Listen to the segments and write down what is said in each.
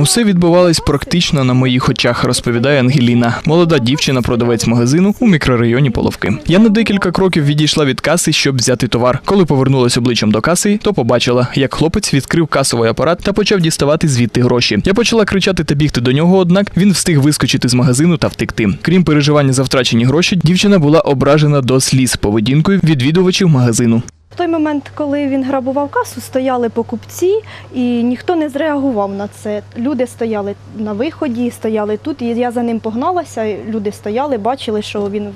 Усе відбувалось практично на моїх очах, розповідає Ангеліна, молода дівчина, продавець магазину у мікрорайоні Половки. Я на декілька кроків відійшла від каси, щоб взяти товар. Коли повернулась обличчям до каси, то побачила, як хлопець відкрив касовий апарат та почав діставати звідти гроші. Я почала кричати та бігти до нього, однак він встиг вискочити з магазину та втекти. Крім переживання за втрачені гроші, дівчина була ображена до сліз поведінкою відвідувачів магазину. Той момент, коли він грабував касу, стояли покупці, і ніхто не зреагував на це. Люди стояли на виході, стояли тут, і я за ним погналася. Люди стояли, бачили, що він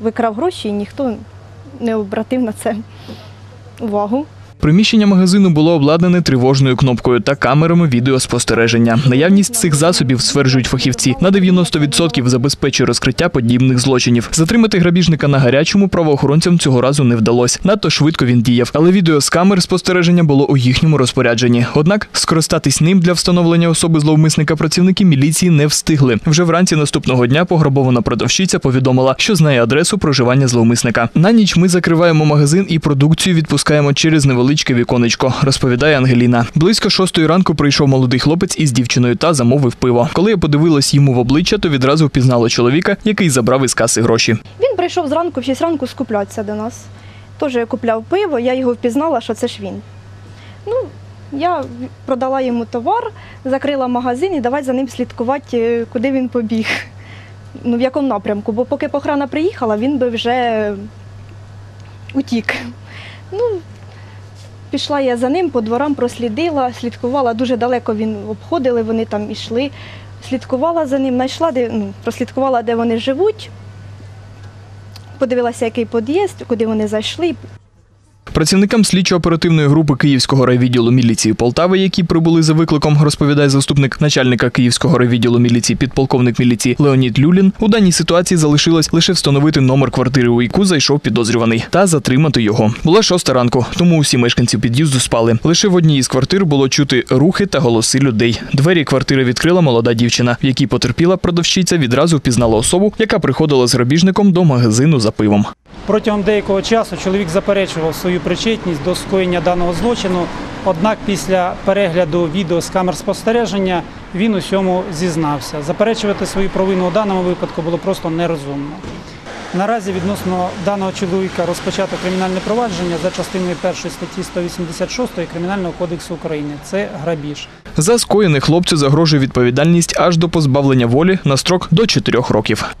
викрав гроші, і ніхто не обратив на це увагу. Приміщення магазину було обладнане тривожною кнопкою та камерами відеоспостереження. Наявність цих засобів, стверджують фахівці, на 90% забезпечує розкриття подібних злочинів. Затримати грабіжника на гарячому правоохоронцям цього разу не вдалося. Надто швидко він діяв, але відео з камер спостереження було у їхньому розпорядженні. Однак скористатись ним для встановлення особи зловмисника працівники міліції не встигли. Вже вранці наступного дня пограбована продавщиця повідомила, що знає адресу проживання зловмисника. На ніч ми закриваємо магазин і продукцію відпускаємо через невеличке віконечко, розповідає Ангеліна. Близько шостої ранку прийшов молодий хлопець із дівчиною та замовив пиво. Коли я подивилась йому в обличчя, то відразу впізнала чоловіка, який забрав із каси гроші. Він прийшов зранку в 6 ранку скуплятися до нас. Теж купляв пиво, я його впізнала, що це ж він. Ну, я продала йому товар, закрила магазин і давай за ним слідкувати, е, куди він побіг. Ну, в якому напрямку. Бо поки охрана приїхала, він би вже утік. Пішла я за ним, по дворам прослідила, слідкувала, дуже далеко він обходили, вони там ішли. Слідкувала за ним, знайшла, де, ну, прослідкувала, де вони живуть. Подивилася, який під'їзд, куди вони зайшли. Працівникам слідчо-оперативної групи Київського райвідділу міліції Полтави, які прибули за викликом, розповідає заступник начальника Київського райвідділу міліції, підполковник міліції Леонід Люлін. У даній ситуації залишилось лише встановити номер квартири, у яку зайшов підозрюваний, та затримати його. Була шоста ранку, тому усі мешканці під'їзду спали. Лише в одній із квартир було чути рухи та голоси людей. Двері квартири відкрила молода дівчина, в якій потерпіла продавщиця, відразу впізнала особу, яка приходила з грабіжником до магазину за пивом. Протягом деякого часу чоловік заперечував свою причетність до скоєння даного злочину. Однак після перегляду відео з камер спостереження він усьому зізнався. Заперечувати свою провину у даному випадку було просто нерозумно. Наразі відносно даного чоловіка розпочато кримінальне провадження за частиною 1 статті 186 Кримінального кодексу України. Це грабіж. За скоєне хлопцю загрожує відповідальність аж до позбавлення волі на строк до 4 років.